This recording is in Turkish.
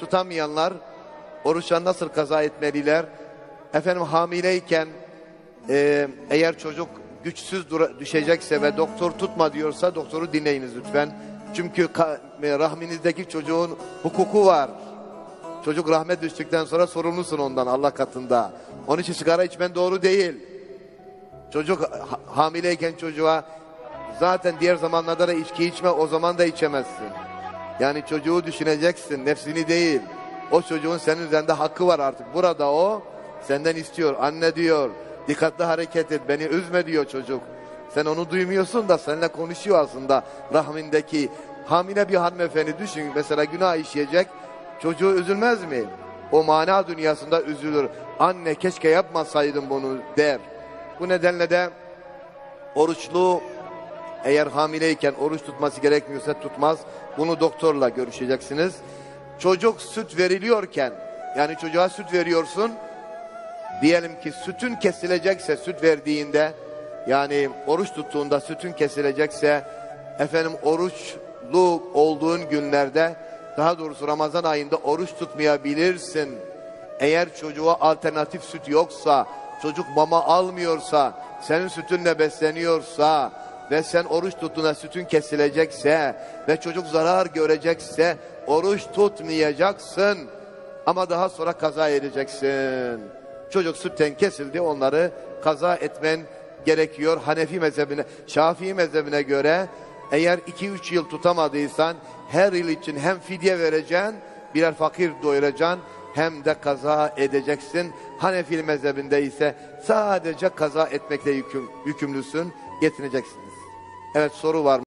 tutamayanlar oruçları nasıl kaza etmeliler? Efendim hamileyken e, eğer çocuk güçsüz düşecekse ve doktor tutma diyorsa doktoru dinleyiniz lütfen. Çünkü e, rahminizdeki çocuğun hukuku var. Çocuk rahmet düştükten sonra sorumlusun ondan Allah katında. Onun için sigara içmen doğru değil. Çocuk ha- hamileyken çocuğa zaten diğer zamanlarda da içki içme o zaman da içemezsin. Yani çocuğu düşüneceksin nefsini değil. O çocuğun senin üzerinde hakkı var artık. Burada o senden istiyor. Anne diyor dikkatli hareket et beni üzme diyor çocuk. Sen onu duymuyorsun da seninle konuşuyor aslında rahmindeki. Hamile bir hanımefendi düşün mesela günah işleyecek. Çocuğu üzülmez mi? O mana dünyasında üzülür. Anne keşke yapmasaydım bunu der. Bu nedenle de oruçlu eğer hamileyken oruç tutması gerekmiyorsa tutmaz. Bunu doktorla görüşeceksiniz. Çocuk süt veriliyorken yani çocuğa süt veriyorsun. Diyelim ki sütün kesilecekse süt verdiğinde yani oruç tuttuğunda sütün kesilecekse efendim oruçlu olduğun günlerde daha doğrusu Ramazan ayında oruç tutmayabilirsin. Eğer çocuğa alternatif süt yoksa, çocuk mama almıyorsa, senin sütünle besleniyorsa ve sen oruç tuttuğunda sütün kesilecekse ve çocuk zarar görecekse oruç tutmayacaksın. Ama daha sonra kaza edeceksin. Çocuk sütten kesildi onları kaza etmen gerekiyor. Hanefi mezhebine, Şafii mezhebine göre eğer 2-3 yıl tutamadıysan her yıl için hem fidye vereceksin, birer fakir doyuracaksın hem de kaza edeceksin. Hanefi mezhebinde ise sadece kaza etmekle yüküm, yükümlüsün, getireceksiniz. Evet soru var?